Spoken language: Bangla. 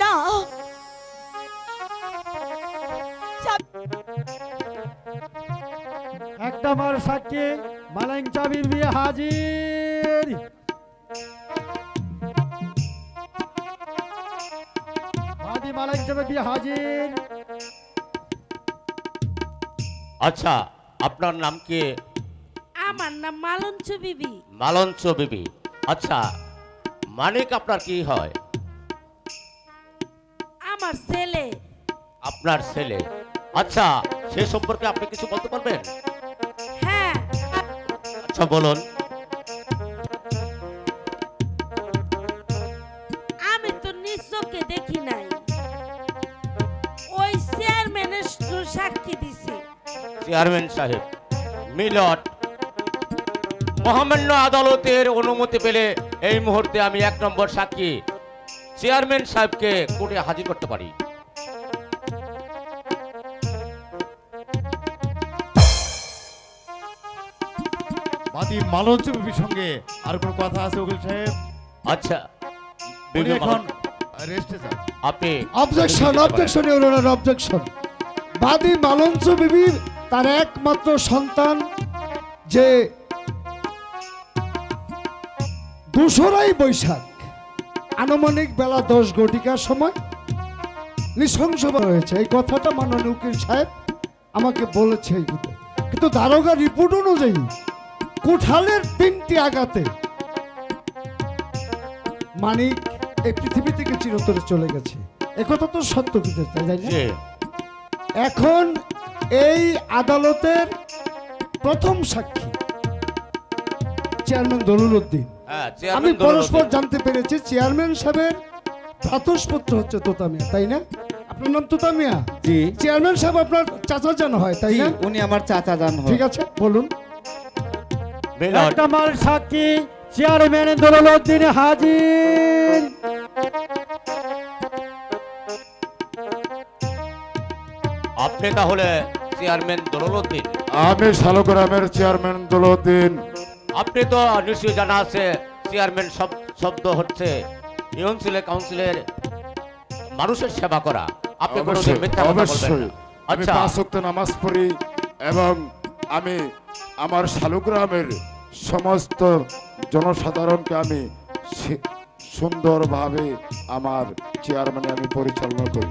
না। একটা মার সাক্ষী মালাইং চাবির বিয়ে হাজির। বাদি মালাইং চাবির বিয়ে হাজির। আচ্ছা আপনার নাম কি? আমার নাম মালঞ্চ বিবি। মালঞ্চ বিবি। আচ্ছা মানিক আপনার কি হয়? আমার ছেলে। আপনার ছেলে। আচ্ছা সে সম্পর্কে আপনি কিছু বলতে পারবেন? হ্যাঁ। আচ্ছা বলুন। আমি তো নিজ চোখে দেখি নাই। ওই চেয়ারম্যানের সাক্ষী দিছে। চেয়ারম্যান সাহেব মিলট। মহামান্য আদালতের অনুমতি পেলে এই মুহূর্তে আমি এক নম্বর সাক্ষী চেয়ারম্যান সাহেবকে কোর্টে হাজির করতে পারি। বাদি মালঞ্চ সঙ্গে আর কোনো কথা আছে উকিল সাহেব? আচ্ছা এখন রেস্টে যান। আপনি objection objection your honour objection বাদী মালঞ্চ বিবির তার একমাত্র সন্তান যে দোসরাই বৈশাখ। আনুমানিক বেলা দশ ঘটিকার সময় নৃশংস হয়েছে এই কথাটা মাননীয় উকিল সাহেব আমাকে বলেছে। কিন্তু দারোগা রিপোর্ট অনুযায়ী কোঠালের তিনটি আঘাতে মানিক এই পৃথিবী থেকে চিরতরে চলে গেছে। একথা তো সত্য কিন্তু তাই না? এখন এই আদালতের প্রথম সাক্ষী চেয়ারম্যান দলুল উদ্দিন আমি চেয়ারম্যান পরস্পর জানতে পেরেছি চেয়ারম্যান সাহেবের ভ্রাতুষ্পুত্র হচ্ছে তোতামিয়া তাই না? আপনার নাম তোতামিয়া জি। চেয়ারম্যান সাহেব আপনার চাচা জান হয় তাই না? উনি আমার চাচা যান হয়। ঠিক আছে বলুন। একটা সাক্ষী চেয়ারম্যান দলুল উদ্দিন হাজির। আপনি তাহলে চেয়ারম্যান দলুদ্দিন আমি শালগ্রামের চেয়ারম্যান দলউদ্দিন আপনি তো নিশ্চয়ই জানা আছে চেয়ারম্যান শব- শব্দ হচ্ছে ইউনসিলে কাউন্সিলের মানুষের সেবা করা। আপনি অবশ্যই। আমি আচ্ছা। পাঁচ ওয়াক্ত নামাজ পড়ি এবং আমি আমার শালগ্রামের সমস্ত জনসাধারণকে আমি সুন্দরভাবে আমার চেয়ারম্যানে আমি পরিচালনা করি।